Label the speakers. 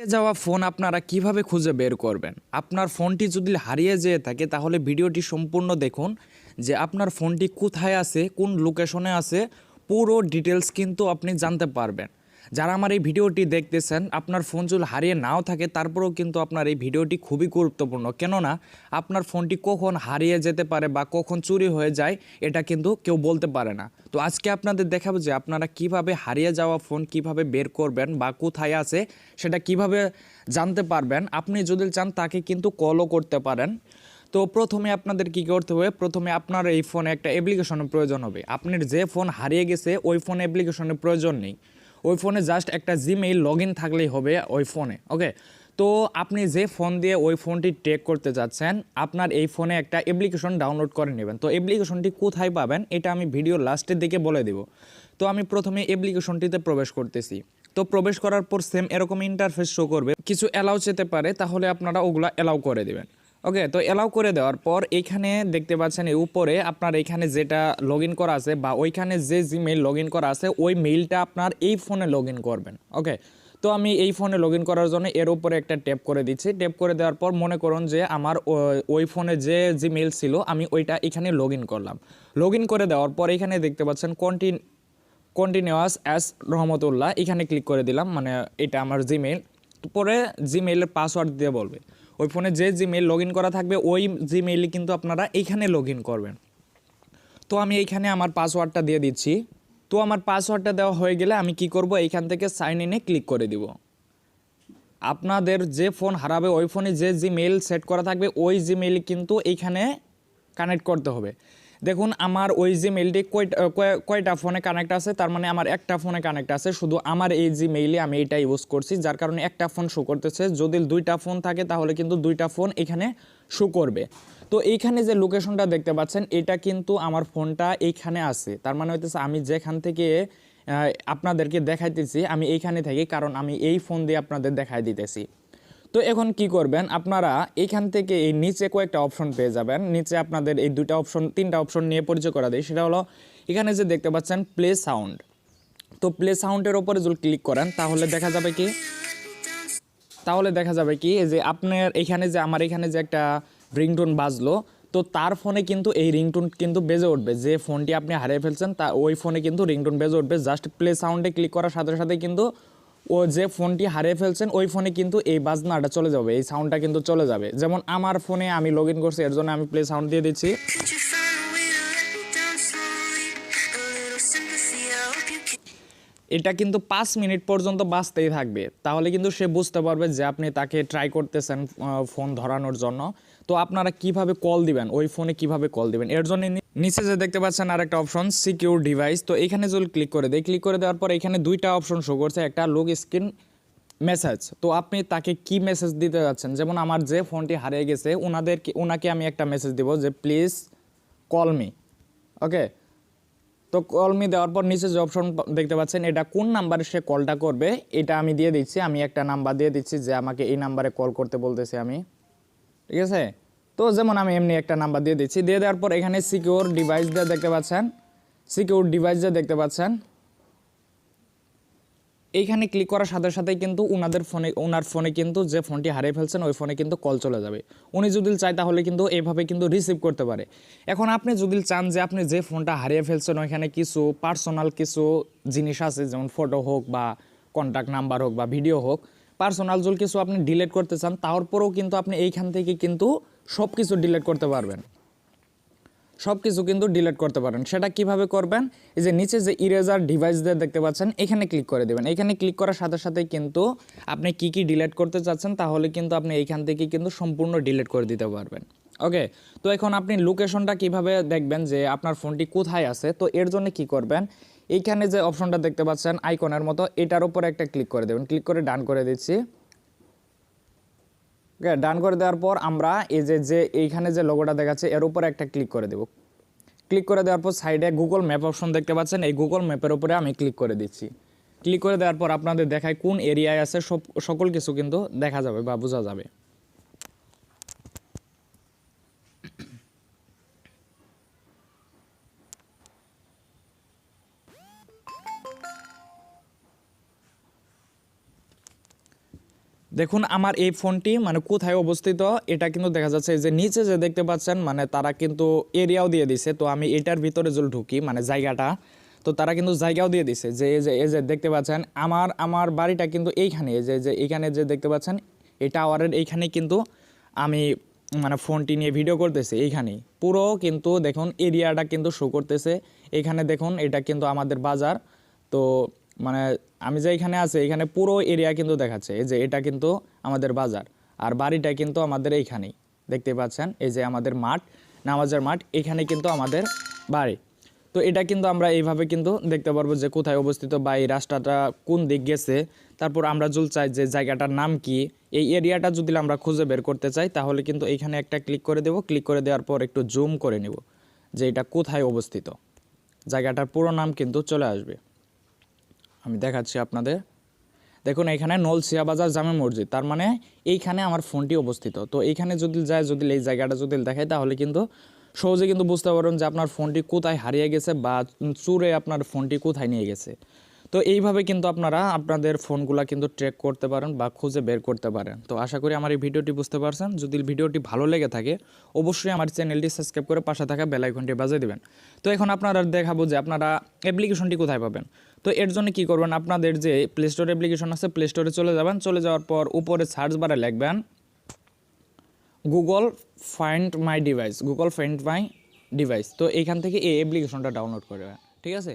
Speaker 1: হারিয়ে যাওয়া ফোন আপনারা কীভাবে খুঁজে বের করবেন? আপনার ফোনটি যদি হারিয়ে যেয়ে থাকে, তাহলে ভিডিওটি সম্পূর্ণ দেখুন যে আপনার ফোনটি কোথায় আছে, কোন লোকেশনে আছে, পুরো ডিটেলস কিন্তু আপনি জানতে পারবেন। যারা আমার এই ভিডিওটি দেখতেছেন, আপনার ফোন যদি হারিয়ে নাও থাকে, তারপরেও কিন্তু আপনার এই ভিডিওটি খুবই গুরুত্বপূর্ণ। কেননা, আপনার ফোনটি কখন হারিয়ে যেতে পারে বা কখন চুরি হয়ে যায়, এটা কিন্তু কেউ বলতে পারে না। তো আজকে আপনাদের দেখাবো যে আপনারা কীভাবে হারিয়ে যাওয়া ফোন কীভাবে বের করবেন বা কোথায় আছে, সেটা কীভাবে জানতে পারবেন। আপনি যদি চান তাকে কিন্তু কলও করতে পারেন। তো প্রথমে আপনাদের কি করতে হবে? প্রথমে আপনার এই ফোনে একটা অ্যাপ্লিকেশনের প্রয়োজন হবে। আপনার যে ফোন হারিয়ে গেছে, ওই ফোন অ্যাপ্লিকেশনের প্রয়োজন নেই। ওই ফোনে জাস্ট একটা জিমেইল লগ ইন থাকলেই হবে ওই ফোনে ওকে তো আপনি যে ফোন দিয়ে ওই ফোনটি টেক করতে যাচ্ছেন, আপনার এই ফোনে একটা অ্যাপ্লিকেশন ডাউনলোড করে নেবেন। তো অ্যাপ্লিকেশনটি কোথায় পাবেন, এটা আমি ভিডিও লাস্টের দিকে বলে দেব। তো আমি প্রথমে অ্যাপ্লিকেশনটিতে প্রবেশ করতেছি। তো প্রবেশ করার পর সেম এরকম ইন্টারফেস শো করবে। কিছু অ্যালাউ যেতে পারে, তাহলে আপনারা ওগুলো অ্যালাউ করে দেবেন। ওকে তো অ্যালাউ করে দেওয়ার পর এইখানে দেখতে পাচ্ছেন উপরে আপনার এখানে যেটা লগ ইন করা আছে বা ওইখানে যে জিমেইল লগ ইন করা আছে, ওই মেইলটা আপনার এই ফোনে লগ করবেন। ওকে তো আমি এই ফোনে লগ করার জন্য এর উপরে একটা ট্যাপ করে দিচ্ছি। ট্যাপ করে দেওয়ার পর মনে করুন যে আমার ওই ফোনে যে জিমেইল ছিল, আমি ওইটা এখানে লগ করলাম। লগ করে দেওয়ার পর এখানে দেখতে পাচ্ছেন কন্টিন কন্টিনিউয়াস অ্যাস রহমতুল্লাহ, এখানে ক্লিক করে দিলাম মানে এটা আমার জিমেইল পরে জিমেইলের পাসওয়ার্ড দিয়ে বলবে। ওই ফোনে যে জিমেইল লগ করা থাকবে, ওই জিমেইলে কিন্তু আপনারা এইখানে লগ করবেন। তো আমি এইখানে আমার পাসওয়ার্ডটা দিয়ে দিচ্ছি। তো আমার পাসওয়ার্ডটা দেওয়া হয়ে গেলে আমি কি করব? এইখান থেকে সাইন ইনে ক্লিক করে দিব। আপনাদের যে ফোন হারাবে, ওই ফোনে যে জিমেইল সেট করা থাকবে, ওই জিমেইল কিন্তু এইখানে কানেক্ট করতে হবে। দেখুন, আমার ওই কয়টা কয়- কয়টা ফোনে কানেক্ট আছে? তার মানে আমার একটা ফোনে কানেক্ট আছে। শুধু আমার এই জিমেইলে আমি এটা ইউজ করছি, যার কারণে একটা ফোন শো করতেছে। যদি দুইটা ফোন থাকে, তাহলে কিন্তু দুইটা ফোন এখানে শো করবে। তো এইখানে যে লোকেশনটা দেখতে পাচ্ছেন, এটা কিন্তু আমার ফোনটা এইখানে আছে। তার মানে হইতেছে আমি যেখান থেকে আপনাদেরকে দেখাইতেছি, আমি এইখানে থাকি, কারণ আমি এই ফোন দিয়ে আপনাদের দেখাই দিতেছি। তো এখন কি করবেন? আপনারা এইখান থেকে এই নিচে কয়েকটা অপশন পেয়ে যাবেন। নিচে আপনাদের এই দুটা অপশন তিনটা অপশন নিয়ে পরিচয় করা দেয় সেটা হলো, এখানে যে দেখতে পাচ্ছেন প্লে সাউন্ড তো প্লে সাউন্ডের ওপরে যদি ক্লিক করেন, তাহলে দেখা যাবে কি? তাহলে দেখা যাবে কি? যে আপনার এখানে যে, আমার এখানে যে একটা রিংটোন বাজলো, তো তার ফোনে কিন্তু এই রিংটোন কিন্তু বেজে উঠবে। যে ফোনটি আপনি হারিয়ে ফেলছেন, তা ওই ফোনে কিন্তু রিংটোন বেজে উঠবে। জাস্ট প্লে সাউন্ডে ক্লিক করার সাথে সাথে কিন্তু ও যে ফোনটি হারিয়ে ফেলছেন, ওই ফোনে কিন্তু এই বাজনাটা চলে যাবে, এই সাউন্ডটা কিন্তু চলে যাবে। যেমন আমার ফোনে আমি লগ ইন করছি, এর জন্য আমি প্লে সাউন্ড দিয়ে দিচ্ছি. এটা কিন্তু পাঁচ মিনিট পর্যন্ত বাঁচতেই থাকবে। তাহলে কিন্তু সে বুঝতে পারবে যে আপনি তাকে ট্রাই করতেছেন ফোন ধরানোর জন্য। তো আপনারা কীভাবে কল দিবেন? ওই ফোনে কীভাবে কল দিবেন? এর জন্য নিচে যে দেখতে পাচ্ছেন আর একটা অপশন সিকিউর ডিভাইস তো এখানে যদি ক্লিক করে দেয় ক্লিক করে দেওয়ার পর এখানে দুইটা অপশন শো করছে। একটা লুক স্ক্রিন মেসেজ তো আপনি তাকে কি মেসেজ দিতে যাচ্ছেন? যেমন আমার যে ফোনটি হারিয়ে গেছে ওনাদের ওনাকে আমি একটা মেসেজ দিব যে প্লিজ কল মি ওকে তো কলমি দেওয়ার পর নিচে যে অপশন দেখতে পাচ্ছেন, এটা কোন নাম্বারে সে কলটা করবে, এটা আমি দিয়ে দিচ্ছি। আমি একটা নাম্বার দিয়ে দিচ্ছি যে, আমাকে এই নাম্বারে কল করতে বলতেছি আমি। ঠিক আছে? তো যেমন আমি এমনি একটা নাম্বার দিয়ে দিচ্ছি, দিয়ে দেওয়ার পর এখানে সিকিউর ডিভাইস দিয়ে দেখতে পাচ্ছেন সিকিউর ডিভাইস দিয়ে দেখতে পাচ্ছেন। এইখানে ক্লিক করার সাথে সাথেই কিন্তু ওনাদের ফোনে ওনার ফোনে কিন্তু যে ফোনটি হারিয়ে ফেলছেন, ওই ফোনে কিন্তু কল চলে যাবে। উনি যদি চায় তাহলে কিন্তু এইভাবে কিন্তু রিসিভ করতে পারে। এখন আপনি যদি চান যে আপনি যে ফোনটা হারিয়ে ফেলছেন, ওইখানে কিছু পার্সোনাল কিছু জিনিস আছে, যেমন ফটো হোক বা কন্ট্যাক্ট নাম্বার হোক বা ভিডিও হোক পার্সোনাল যদি কিছু আপনি ডিলিট করতে চান, তারপরেও কিন্তু আপনি এইখান থেকে কিন্তু সব কিছু ডিলেট করতে পারবেন। সব কিছু কিন্তু ডিলেট করতে পারেন। সেটা কীভাবে করবেন? এই যে নিচে যে ইরেজার ডিভাইস দিয়ে দেখতে পাচ্ছেন, এখানে ক্লিক করে দেবেন। এখানে ক্লিক করার সাথে সাথে কিন্তু আপনি কি কি ডিলেট করতে চাচ্ছেন, তাহলে কিন্তু আপনি এইখান থেকে কিন্তু সম্পূর্ণ ডিলিট করে দিতে পারবেন। ওকে তো এখন আপনি লোকেশনটা কীভাবে দেখবেন যে আপনার ফোনটি কোথায় আছে? তো এর জন্য কি করবেন? এইখানে যে অপশনটা দেখতে পাচ্ছেন আইকনের মতো, এটার উপর একটা ক্লিক করে দেবেন। ক্লিক করে ডান করে দিচ্ছি। ওকে ডান করে দেওয়ার পর আমরা এই যে যে এইখানে যে লোগোটা দেখাচ্ছে, এর উপরে একটা ক্লিক করে দেব। ক্লিক করে দেওয়ার পর সাইডে গুগল ম্যাপ অপশন দেখতে পাচ্ছেন। এই গুগল ম্যাপের উপরে আমি ক্লিক করে দিচ্ছি। ক্লিক করে দেওয়ার পর আপনাদের দেখায় কোন এরিয়ায় আছে, সব, সকল কিছু কিন্তু দেখা যাবে বা বোঝা যাবে। দেখুন, আমার এই ফোনটি মানে কোথায় অবস্থিত, এটা কিন্তু দেখা যাচ্ছে যে নিচে যে দেখতে পাচ্ছেন মানে তারা কিন্তু এরিয়াও দিয়ে দিছে। তো আমি এটার ভিতরে যদি ঢুকি মানে জায়গাটা, তো তারা কিন্তু জায়গাও দিয়ে দিছে। যে, এই যে এই যে দেখতে পাচ্ছেন, আমার আমার বাড়িটা কিন্তু এইখানে, যে যে, এইখানে যে দেখতে পাচ্ছেন, এই টাওয়ারের এইখানে কিন্তু আমি মানে ফোনটি নিয়ে ভিডিও করতেছি, এইখানেই। পুরো কিন্তু দেখুন, এরিয়াটা কিন্তু শো করতেছে। এখানে দেখুন, এটা কিন্তু আমাদের বাজার। তো মানে আমি যে এখানে আছি, এখানে পুরো এরিয়া কিন্তু দেখাচ্ছে, এই যে এটা কিন্তু আমাদের বাজার, আর বাড়িটা কিন্তু আমাদের এইখানেই, দেখতে পাচ্ছেন? এই যে আমাদের মাঠ, নামাজের মাঠ, এখানে কিন্তু আমাদের বাড়ি। তো এটা কিন্তু আমরা এইভাবে কিন্তু দেখতে পারব যে কোথায় অবস্থিত বা এই রাস্তাটা কোন দিক গেছে। তারপর আমরা যদি চাই যে জায়গাটার নাম কি, এই এরিয়াটা যদি আমরা খুঁজে বের করতে চাই, তাহলে কিন্তু এইখানে একটা ক্লিক করে দেব। ক্লিক করে দেওয়ার পর একটু জুম করে নেব যে এটা কোথায় অবস্থিত। জায়গাটার পুরো নাম কিন্তু চলে আসবে। আমি দেখাচ্ছি আপনাদের। দেখুন এখানে নলসিয়া বাজার জামে মসজিদ। তার মানে এইখানে আমার ফোনটি অবস্থিত। তো এইখানে যদি যায়, যদি এই জায়গাটা যদি দেখায় তাহলে কিন্তু সহজে কিন্তু বুঝতে পারবেন যে আপনার ফোনটি কোথায় হারিয়ে গেছে বা চুরে আপনার ফোনটি কোথায় নিয়ে গেছে। তো এইভাবে কিন্তু আপনারা আপনাদের ফোনগুলা কিন্তু ট্র্যাক করতে পারেন বা খুঁজে বের করতে পারেন। তো আশা করি আমার এই ভিডিওটি বুঝতে পারছেন। যদি ভিডিওটি ভালো লেগে থাকে, অবশ্যই আমার চ্যানেলটি সাবস্ক্রাইব করে পাশে থাকা বেল আইকনটি বাজিয়ে দিবেন। তো এখন আপনারা দেখাবো যে আপনারা অ্যাপ্লিকেশনটি কোথায় পাবেন। তো এর জন্য কি করবেন? আপনাদের যে প্লে স্টোর অ্যাপ্লিকেশন আছে প্লে স্টোরে চলে যাবেন। চলে যাওয়ার পর উপরে সার্চ বারে লিখবেন Google find my device Google find my device তো এইখান থেকে এই অ্যাপ্লিকেশনটা ডাউনলোড করবেন, ঠিক আছে?